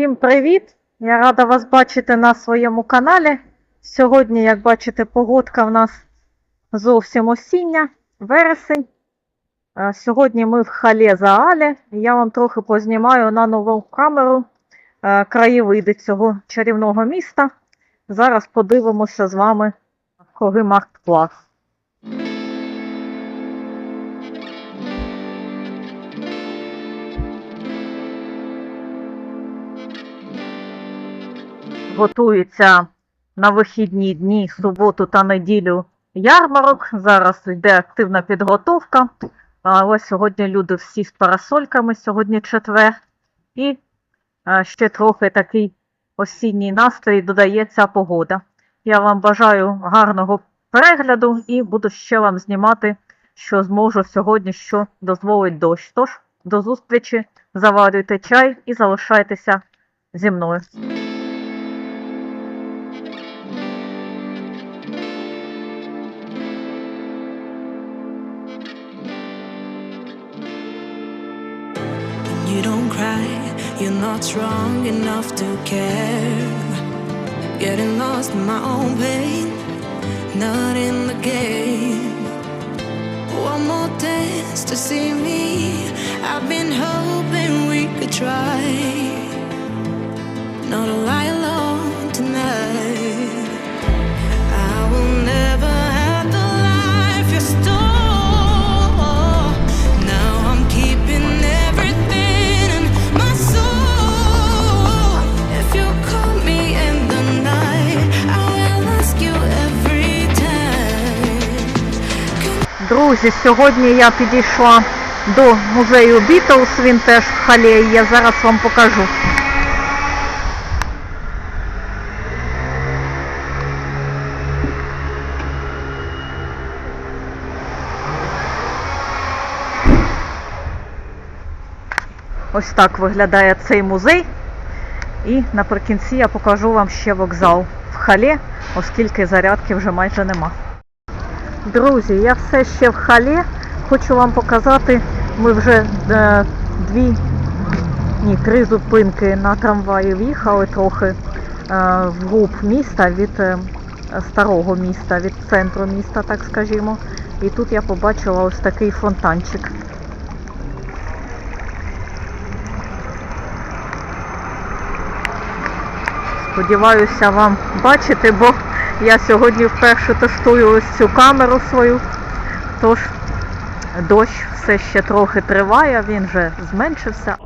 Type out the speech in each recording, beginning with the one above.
Всім привіт! Я рада вас бачити на своєму каналі. Сьогодні, як бачите, погодка в нас зовсім осіння, вересень. Сьогодні ми в Хале Заалі. Я вам трохи познімаю на нову камеру краєвиди цього чарівного міста. Зараз подивимося з вами Коги Маркт-клас. Готується на вихідні дні, суботу та неділю ярмарок. Зараз йде активна підготовка. А ось сьогодні люди всі з парасольками, сьогодні четвер. І ще трохи такий осінній настрій додає ця погода. Я вам бажаю гарного перегляду і буду ще вам знімати, що зможу сьогодні, що дозволить дощ. Тож, до зустрічі, заварюйте чай і залишайтеся зі мною. You don't cry, you're not strong enough to care. Getting lost in my own pain, not in the game. One more dance to see me. I've been hoping we could try. Друзі, сьогодні я підійшла до музею Бітлз, він теж в Халі, і я зараз вам покажу. Ось так виглядає цей музей. І наприкінці я покажу вам ще вокзал в Халі, оскільки зарядки вже майже нема. Друзі, я все ще в халі. Хочу вам показати, ми вже е, дві, ні, три зупинки на трамваї в'їхали трохи е, вглуб міста від е, старого міста, від центру міста, так скажімо. І тут я побачила ось такий фонтанчик. Сподіваюся вам бачити, бо я сьогодні вперше тестую ось цю камеру свою. Тож дощ все ще трохи триває, він вже зменшився.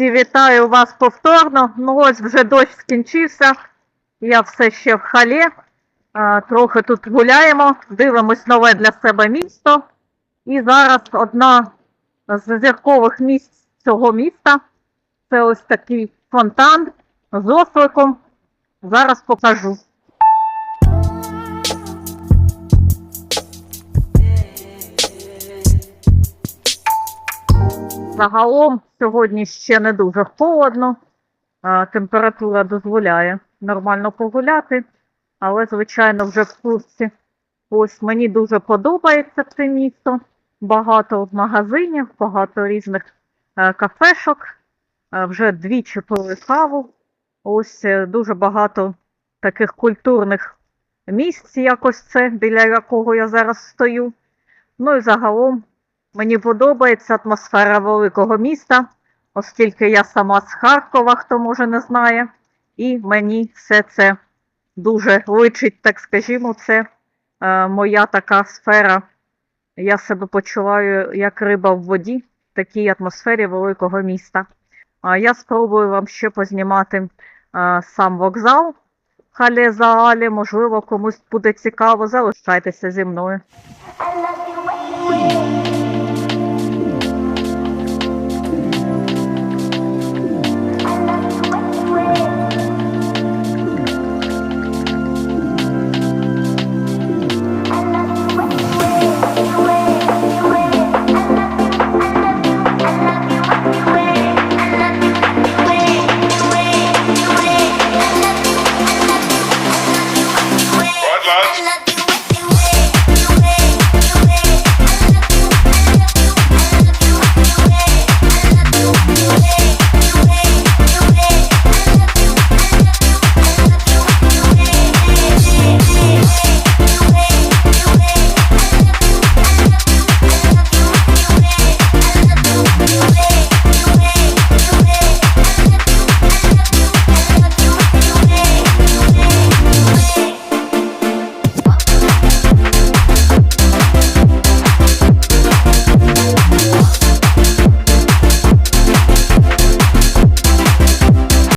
Друзі, вітаю вас повторно. Ну ось вже дощ скінчився. Я все ще в халі. Трохи тут гуляємо, дивимось нове для себе місто. І зараз одна з зіркових місць цього міста. Це ось такий фонтан з осликом. Зараз покажу. Загалом сьогодні ще не дуже холодно, температура дозволяє нормально погуляти, але, звичайно, вже в курсі. Ось мені дуже подобається це місто. Багато магазинів, багато різних е, кафешок. Е, вже двічі пили каву. Ось е, дуже багато таких культурних місць, як ось це, біля якого я зараз стою. Ну і загалом Мені подобається атмосфера великого міста, оскільки я сама з Харкова, хто може не знає, і мені все це дуже личить, так скажімо, це е, моя така сфера. Я себе почуваю як риба в воді в такій атмосфері великого міста. А я спробую вам ще познімати е, сам вокзал Хале Заалі. Можливо, комусь буде цікаво. Залишайтеся зі мною.